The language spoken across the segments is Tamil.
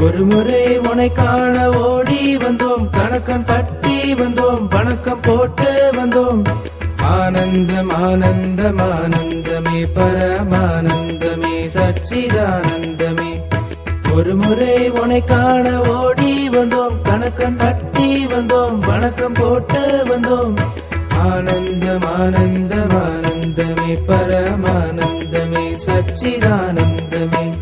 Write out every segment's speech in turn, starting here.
ஒரு முறை உனை காண ஓடி வந்தோம். கணக்கம் தட்டி வந்தோம். வணக்கம் போட்டு வந்தோம். ஆனந்தம் ஆனந்தம் ஆனந்தமே பரமானந்தமே சச்சிதானந்தமே. ஒரு முறை உனை காண ஓடி வந்தோம். கணக்கம் தட்டி வந்தோம். வணக்கம் போட்டு வந்தோம். ஆனந்தம் ஆனந்தம் ஆனந்தமே பரமானந்தமே சச்சிதானந்தமே.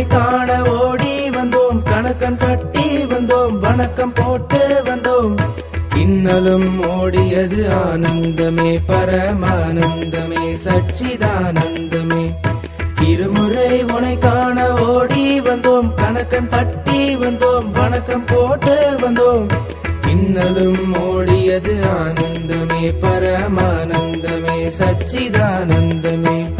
வருவோம் காண ஓடி வந்தோம் கணக்கன் கட்டி வந்தோம் வணக்கம் போட்டு வந்தோம். இன்னலும் ஓடியது ஆனந்தமே பரமானந்தமே சச்சிதானந்தமே. இருமுறை உனை காண ஓடி வந்தோம் கணக்கன் தட்டி வந்தோம் வணக்கம் போட்டு வந்தோம். இன்னலும் ஓடியது ஆனந்தமே பரமானந்தமே சச்சிதானந்தமே.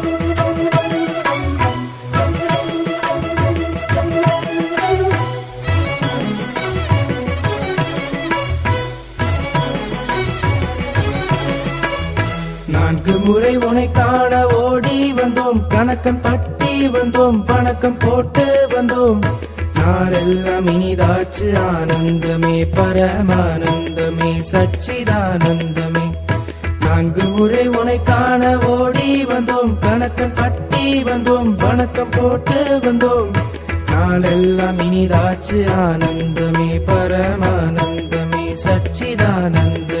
காண ஓடி வந்தோம். கணக்கம் தட்டி வந்தோம். வணக்கம் போட்டு வந்தோம். நாளெல்லாம் இனிதாச்சு. ஆனந்தமே பரமானந்தமே சச்சிதானந்தமே. நான்கு முறை உனை காண ஓடி வந்தோம். கணக்கம் தட்டி வந்தோம். வணக்கம் போட்டு வந்தோம். நாளெல்லாம் இனிதாச்சு. ஆனந்தமே பரமானந்தமே சச்சிதானந்தமே.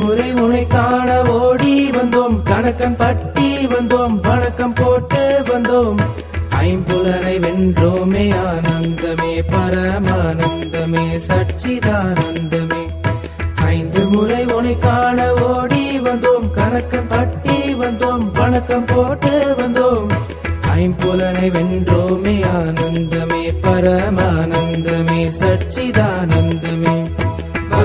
உனை காண ஓடி வந்தோம். கணக்கன் பட்டி வந்தோம். வணக்கம் போட்டு வந்தோம். ஐம்புலனை வென்றோமே ஆனந்தமே பரமானந்தமே சச்சிதானந்தமே. ஐந்து முறை உனை காண ஓடி வந்தோம். கணக்கன் பட்டி வந்தோம். வணக்கம் போட்டு வந்தோம். ஐம்புலனை வென்றோமே ஆனந்தமே பரமானந்தமே சச்சிதானந்தமே.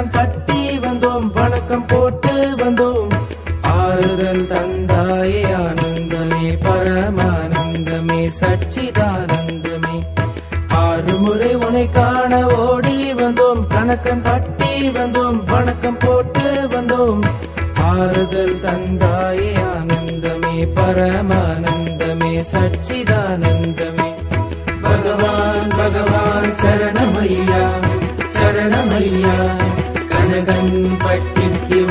வந்தோம் கணக்கன் வந்தோம் வணக்கம் போட்டு வந்தோம். ஆறுதல் தந்தாயே ஆனந்தமே பரமானந்தமே சச்சிதானந்தமே. ஆறு முறை உனை காண ஓடி வந்தோம் கணக்கம் பட்டி வந்தோம் வணக்கம் போட்டு வந்தோம். ஆறுதல் தந்தாயே ஆனந்தமே பரமானந்தமே சச்சிதானந்தமே.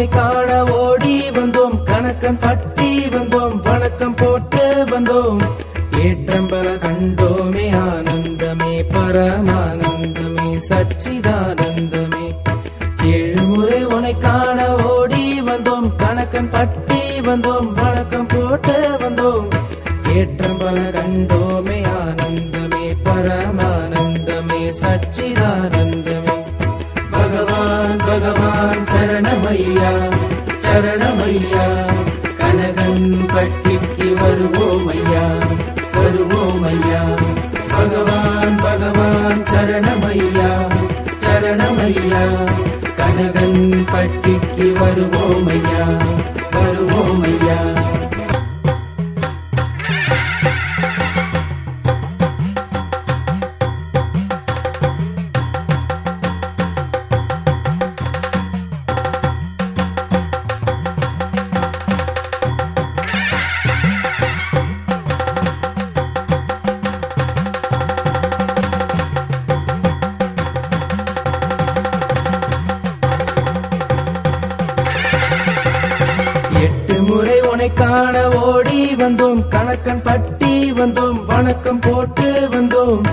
உன்னை காண ஓடி வந்தோம். கணக்கம் சட்டி வந்தோம். வணக்கம் போட்டு வந்தோம். ஏற்றம்பல கண்டோமே ஆனந்தமே பரமானந்தமே சச்சிதானந்தமே. ஏழு முறை உனை காண ஓடி வந்தோம். கணக்கம் சட்டி சரணமையா சரணமையா கனகன் பட்டிக்கு வருவோமையா வருவோமையா. வணக்கம் பட்டி வந்தோம் வணக்கம் போட்டு வந்தோம்.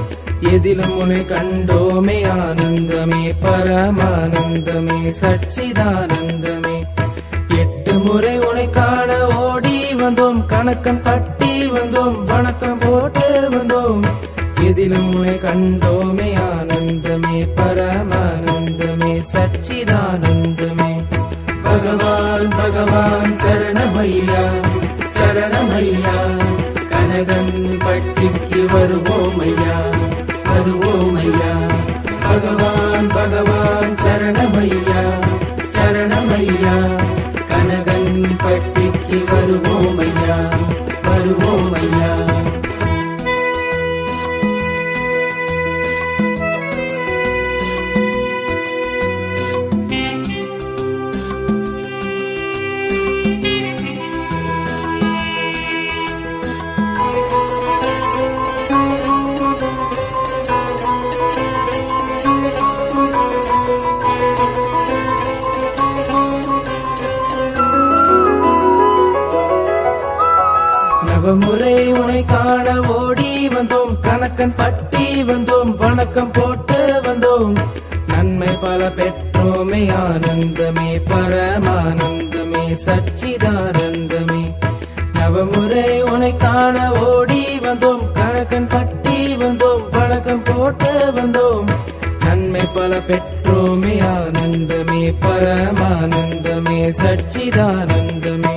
எதிலும் உனை கண்டோமே ஆனந்தமே பரமானந்தமே சச்சிதானந்தமே. எட்டு முறை உனை காண ஓடி வந்தோம் கணக்கம் பட்டி வந்தோம் வணக்கம் போட்டு வந்தோம். எதிலும் உனை கண்டோமே ஆனந்தமே பரமானந்தமே சச்சிதானந்தமே. பகவான் பகவான் சரணமையே பட்டிக்கு வருவோமையா நவமுறை உனை காண ஓடி வந்தோம். கணக்கன் பட்டி வந்தோம். வணக்கம் போட்டு வந்தோம். நன்மை பல பெற்றோமே ஆனந்தமே பரமானந்தமே சச்சிதானந்தமே. நவமுறை உனை காண ஓடி வந்தோம். கணக்கன் பட்டி வந்தோம். வணக்கம் போட்டு வந்தோம். நன்மை பல பெற்றோமே ஆனந்தமே பரமானந்தமே சச்சிதானந்தமே.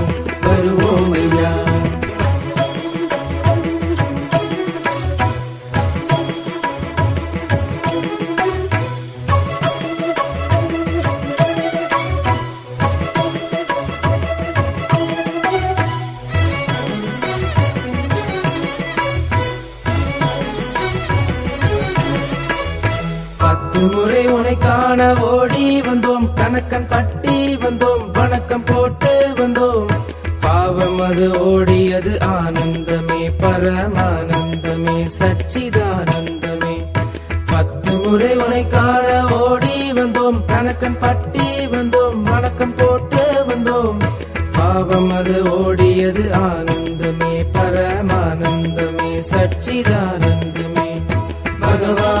பத்து முறை உனை காண ஓடி வந்தோம். கணக்கன் பட்டி வந்தோம். வணக்கம் போட்டு வந்தோம். பாவம் அது ஓடியது ஆனந்தமே பரமானந்தமே சச்சிதானந்தமே. பத்து முறை உனை காண ஓடி வந்தோம். கணக்கன் பட்டி வந்தோம். வணக்கம் போட்டு வந்தோம். பாவம் அது ஓடியது ஆனந்தமே பரமானந்தமே சச்சிதானந்தமே. பகவான்